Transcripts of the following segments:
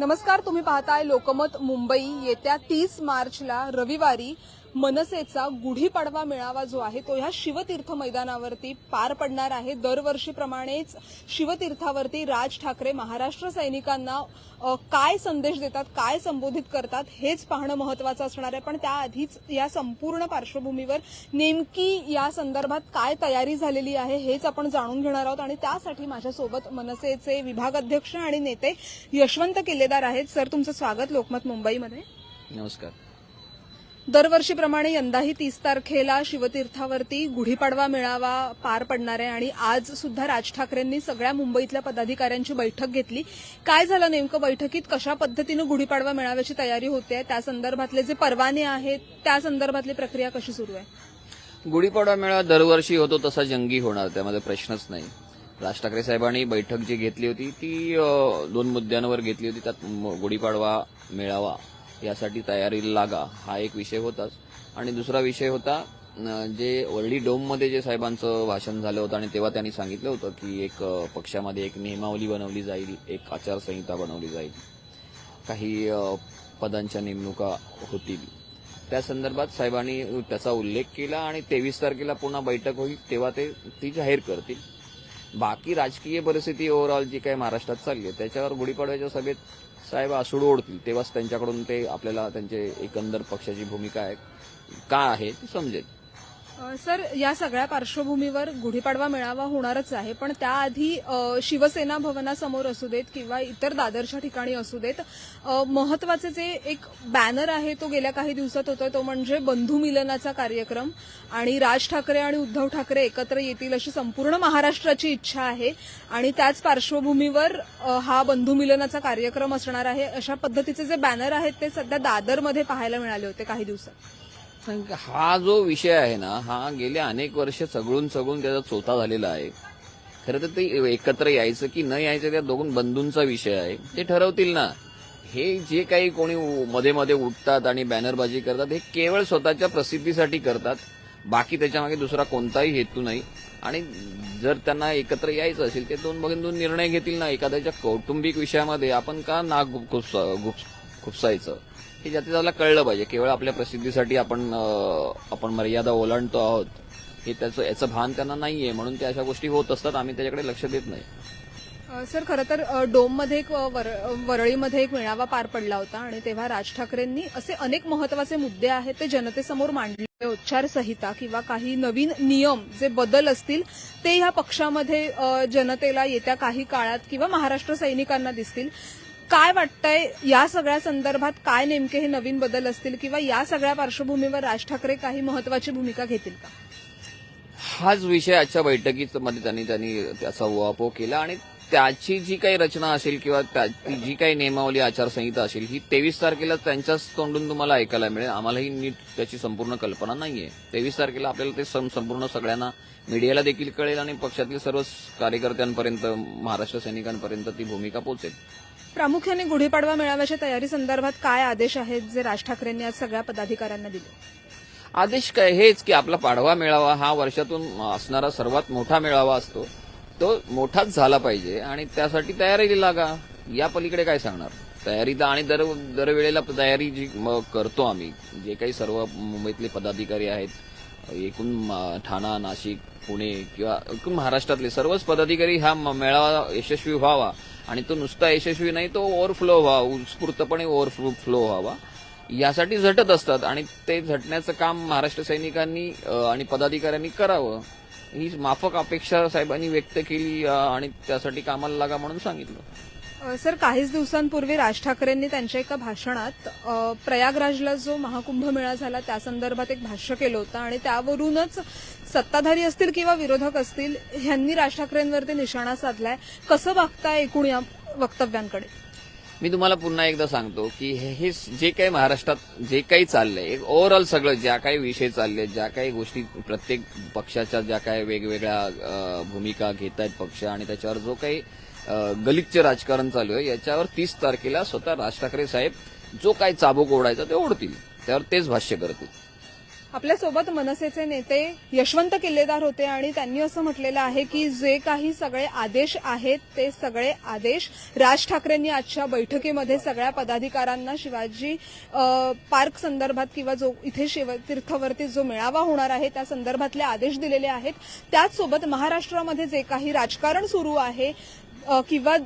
नमस्कार तुम्ही पाहताय लोकमत मुंबई. येत्या तीस मार्चला रविवारी मनसेचा गुढीपाडवा मेळावा जो आहे तो ह्या शिवतीर्थ मैदानावरती पार पडणार आहे. दरवर्षीप्रमाणेच शिवतीर्थावरती राज ठाकरे महाराष्ट्र सैनिकांना काय संदेश देतात काय संबोधित करतात हेच पाहणं महत्वाचं असणार आहे. पण त्याआधीच या संपूर्ण पार्श्वभूमीवर नेमकी या संदर्भात काय तयारी झालेली आहे हेच आपण जाणून घेणार आहोत. आणि त्यासाठी माझ्यासोबत मनसेचे विभाग अध्यक्ष आणि नेते यशवंत किल्लेदार आहेत. सर तुमचं स्वागत लोकमत मुंबईमध्ये. नमस्कार. दरवर्षीप्रमाणे यंदाही तीस तारखेला शिवतीर्थावरती गुढीपाडवा मेळावा पार पडणार आहे आणि आज सुद्धा राज ठाकरेंनी सगळ्या मुंबईतल्या पदाधिकाऱ्यांची बैठक घेतली. काय झालं नेमकं? बैठकीत कशा पद्धतीनं गुढीपाडवा मेळाव्याची तयारी होते? त्या संदर्भातले जे परवाने आहेत त्या संदर्भातली प्रक्रिया कशी सुरू आहे? गुढीपाडवा मेळावा दरवर्षी होतो तसा जंगी होणार त्यामध्ये प्रश्नच नाही. राज ठाकरे साहेबांनी बैठक जी घेतली होती ती दोन मुद्द्यांवर घेतली होती. त्यात म- गुढीपाडवा मेळावा यासाठी तयारीला लागा हा एक विषय होताच. आणि दुसरा विषय होता जे वर्ली डोममध्ये जे साहेबांचं भाषण झालं होतं आणि तेव्हा त्यांनी सांगितलं होतं की एक पक्षामध्ये एक नियमावली बनवली जाईल एक आचारसंहिता बनवली जाईल. काही पदांच्या नेमणुका होतील. त्या संदर्भात साहेबांनी त्याचा उल्लेख केला आणि तेवीस तारखेला पुन्हा बैठक होईल तेव्हा ते ती जाहीर करतील. बाकी राजकीय परिस्थिती ओव्हरऑल जी काही महाराष्ट्रात चालली आहे त्याच्यावर गुढीपाडव्याच्या सभेत साहेब आसूड ओढतील. तेव्हाच त्यांच्याकडून ते आपल्याला त्यांचे एकंदर पक्षाची भूमिका आहे. का आहे ती समजेल. सर या सगळ्या पार्श्वभूमीवर गुढीपाडवा मेळावा होणारच आहे पण त्याआधी शिवसेना भवनासमोर असू देत किंवा इतर दादरच्या ठिकाणी असू देत महत्त्वाचे जे एक बॅनर आहे तो गेल्या काही दिवसात होतोय तो म्हणजे बंधू मिलनाचा कार्यक्रम. आणि राज ठाकरे आणि उद्धव ठाकरे एकत्र येतील अशी संपूर्ण महाराष्ट्राची इच्छा आहे. आणि त्याच पार्श्वभूमीवर हा बंधू मिलनाचा कार्यक्रम असणार आहे अशा पद्धतीचे जे बॅनर आहेत ते सध्या दादरमध्ये पाहायला मिळाले होते काही दिवसात. हा जो विषय आहे ना हा गेल्या अनेक वर्ष चगळून चगळून त्याचा चोथा झालेला आहे. खरं तर ते एकत्र यायचं की न यायचं त्या दोन बंधूंचा विषय आहे. ते ठरवतील ना. हे जे काही कोणी उ- मध्ये मध्ये उठतात आणि बॅनरबाजी करतात हे केवळ स्वतःच्या प्रसिद्धीसाठी करतात. बाकी त्याच्यामागे दुसरा कोणताही हेतू नाही. आणि जर त्यांना एकत्र यायचं असेल ते दोन बंधून निर्णय घेतील ना. एखाद्याच्या कौटुंबिक विषयामध्ये आपण का नाक खुपस खुपस- खुपसायचं हे ज्याचं त्याला कळलं पाहिजे. केवळ आपल्या प्रसिद्धीसाठी आपण आपण मर्यादा ओलांडतो आहोत. हे त्याचं याचं भान त्यांना नाहीये. म्हणून त्या अशा गोष्टी होत असतात. आम्ही त्याच्याकडे लक्ष देत नाही. सर खरं तर डोममध्ये एक वर- वरळीमध्ये एक मेळावा पार पडला होता आणि तेव्हा राज ठाकरेंनी असे अनेक महत्त्वाचे मुद्दे आहेत ते जनतेसमोर मांडले. उच्चारसंहिता किंवा काही नवीन नियम जे बदल असतील ते ह्या पक्षामध्ये जनतेला येत्या काही काळात किंवा महाराष्ट्र सैनिकांना दिसतील. काय वाटतंय या सगळ्या संदर्भात काय नेमके हे नवीन बदल असतील किंवा या सगळ्या पार्श्वभूमीवर राज ठाकरे काही महत्वाची भूमिका घेतील का? हाच विषय आजच्या बैठकीत मध्ये त्यांनी त्यांनी त्याचा उहापोह केला आणि त्याची जी काही रचना असेल किंवा त्याची जी काही नियमावली आचारसंहिता असेल ही तेवीस तारखेला त्यांच्याच तोंडून तुम्हाला ऐकायला मिळेल. आम्हालाही नीट त्याची संपूर्ण कल्पना नाहीये. तेवीस तारखेला आपल्याला ते संपूर्ण सगळ्यांना मीडियाला देखील कळेल आणि पक्षातील सर्व कार्यकर्त्यांपर्यंत महाराष्ट्र सैनिकांपर्यंत ती भूमिका पोहोचेल. प्रामुख्याने गुढीपाडवा मेळाव्याच्या तयारी संदर्भात काय आदेश आहेत जे राज ठाकरेंनी आज सगळ्या पदाधिकाऱ्यांना दिले? आदेश काय हेच की आपला पाडवा मेळावा हा वर्षातून असणारा सर्वात मोठा मेळावा असतो. तो मोठाच झाला पाहिजे आणि त्यासाठी तयारी लागा. या पलीकडे काय सांगणार? तयारी तर आणि दर दरवेळेला तयारी जी करतो आम्ही जे काही सर्व मुंबईतले पदाधिकारी आहेत एकूण ठाणा नाशिक पुणे किंवा एकूण महाराष्ट्रातले सर्वच पदाधिकारी हा म- मेळावा यशस्वी व्हावा. आणि तो नुसता यशस्वी नाही तो ओव्हरफ्लो व्हावा उत्स्फूर्तपणे ओव्हरफ्लो व्हावा. यासाठी झटत असतात आणि ते झटण्याचं काम महाराष्ट्र सैनिकांनी आणि पदाधिकाऱ्यांनी करावं. ही माफक अपेक्षा साहेबांनी व्यक्त केली आणि त्यासाठी कामाला लागा म्हणून सांगितलं. सर काहीच दिवसांपूर्वी राज ठाकरेंनी त्यांच्या एका भाषणात प्रयागराजला जो महाकुंभ मेळा झाला त्या संदर्भात एक भाष्य केलं होतं आणि त्यावरूनच सत्ताधारी असतील किंवा विरोधक असतील ह्यांनी राज ठाकरेंवरती निशाणा साधलाय. कसं बघताय एकूण या वक्तव्यांकडे? मी तुम्हाला पुन्हा एकदा सांगतो की हे जे काही महाराष्ट्रात जे काही चाललंय एक ओव्हरऑल सगळं ज्या काही विषय चालले ज्या काही गोष्टी प्रत्येक पक्षाच्या ज्या काही वेगवेगळ्या भूमिका घेत आहेत पक्ष आणि त्याच्यावर जो काही अ, गलिच्छ राजकारण चालू आहे याच्यावर तीस तारखेला स्वतः राज ठाकरे साहेब जो काही चाबूक ओढायचा ते ओढतील. त्यावर तेच भाष्य करतील. आपल्यासोबत मनसेचे नेते यशवंत किल्लेदार होते आणि त्यांनी असं म्हटलेलं आहे की जे काही सगळे आदेश आहेत ते सगळे आदेश राज ठाकरेंनी आजच्या बैठकीमध्ये सगळ्या पदाधिकाऱ्यांना शिवाजी पार्क संदर्भात किंवा जो इथे शिवतीर्थवरती जो मेळावा होणार आहे त्या संदर्भातले आदेश दिलेले आहेत. त्याचसोबत महाराष्ट्रामध्ये जे काही राजकारण सुरू आहे किंवा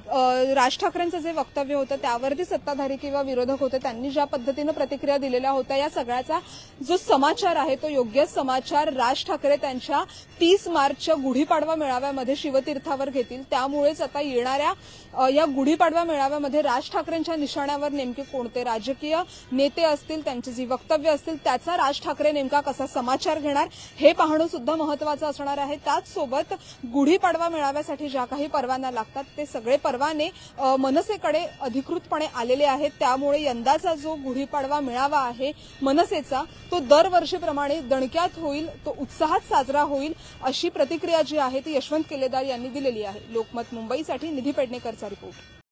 राज ठाकरेंचं जे वक्तव्य होतं त्यावरती सत्ताधारी किंवा विरोधक होते त्यांनी ज्या पद्धतीनं प्रतिक्रिया दिलेल्या होत्या या सगळ्याचा जो समाचार आहे तो योग्य समाचार राज ठाकरे त्यांच्या तीस मार्चच्या गुढीपाडवा मेळाव्यामध्ये शिवतीर्थावर घेतील. त्यामुळेच आता येणाऱ्या या गुढीपाडवा मेळाव्यामध्ये राज ठाकरेंच्या निशाण्यावर नेमके कोणते राजकीय नेते असतील त्यांची जी वक्तव्य असतील त्याचा राज ठाकरे नेमका कसा समाचार घेणार हे पाहणं सुद्धा महत्वाचं असणार आहे. त्याचसोबत गुढीपाडवा मेळाव्यासाठी ज्या काही परवाना लागतात ते सगळे परवाने मनसेकडे अधिकृतपणे आलेले आहेत. त्यामुळे यंदाचा जो गुढीपाडवा मेळावा आहे मनसेचा तो दरवर्षीप्रमाणे दणक्यात होईल तो उत्साहात साजरा होईल अशी प्रतिक्रिया जी आहे ती यशवंत केलेदार यांनी दिलेली आहे. लोकमत मुंबईसाठी निधी पेडणेकरचा रिपोर्ट.